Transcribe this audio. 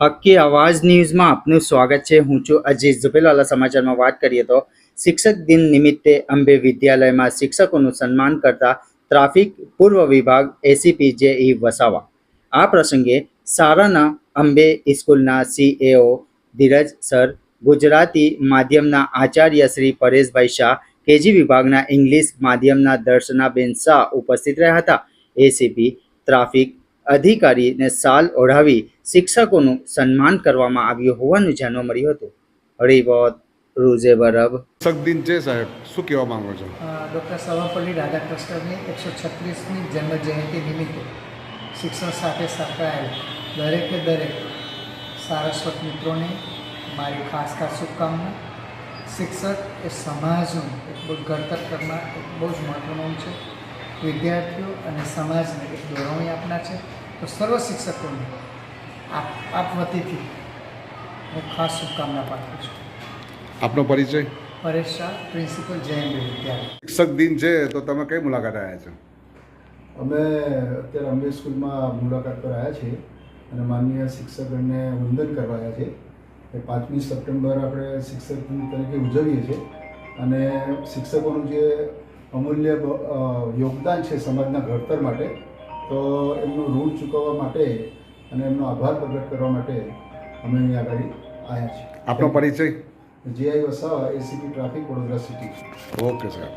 હક્કી અવાજ ન્યૂઝમાં આપનું સ્વાગત છે. હું છું અજીત ઝુપેલાલા. સમાચારમાં વાત કરીએ તો શિક્ષક દિન નિમિત્તે અંબે વિદ્યાલયમાં શિક્ષકોનું સન્માન કરતા ટ્રાફિક પૂર્વ વિભાગ એસીપી જે ઈ વસાવા. આ પ્રસંગે સારાના અંબે સ્કૂલના સીએઓ ધીરજ સર, ગુજરાતી માધ્યમના આચાર્ય શ્રી પરેશભાઈ શાહ, કેજી વિભાગના ઇંગ્લિશ માધ્યમના દર્શનાબેન શાહ ઉપસ્થિત રહ્યા હતા. એસીપી ટ્રાફિક અધિકારીને સાલ ઓઢાવી શિક્ષકોનું સન્માન કરવામાં આવ્યું હોવાનું જાણવા મળ્યું હતું. હરિવોત રૂઝે બરબ. શિક્ષક છે સાહેબ શું કહેવા માંગો છો? ડૉક્ટર સર્વપલ્લી રાધાકૃષ્ણની એકસો છત્રીસમી જન્મ જયંતિ નિમિત્તે શિક્ષણ સાથે સંકળાયેલ દરેકે દરેક સારસ્વત મિત્રોને મારી ખાસ ખાસ શુભકામના. શિક્ષક એ સમાજનું એક બહુ ઘડતર કરનાર એક બહુ જ મહત્ત્વનું છે. વિદ્યાર્થીઓ અને સમાજને એક દોરવણી આપનાર છે. તો સર્વ શિક્ષકોને આપ આપ વતીથી હું ખાસ શુભકામના પાઠવું છું. આપનો પરિચય? પરેશ શાહ પ્રિન્સિપલ જયંત વિદ્યાલય. શિક્ષક દિન છે તો તમે કઈ મુલાકાત આવ્યા છો? અમે અત્યારે અંબે સ્કૂલમાં મુલાકાત પર આવ્યા છીએ અને માનનીય શિક્ષકોને વંદન કરવા આવ્યા છે એ પાંચમી સપ્ટેમ્બર આપણે શિક્ષક દિન તરીકે ઉજવીએ છીએ અને શિક્ષકોનું જે અમૂલ્ય યોગદાન છે સમાજના ઘડતર માટે. તો એમનું ઋણ ચૂકવવા માટે અને એમનો આભાર પ્રગટ કરવા માટે અમે અહીં આગળ આવ્યા છીએ. આપનો પરિચય? GI Vasava ACP traffic Vadodara city okay સાહેબ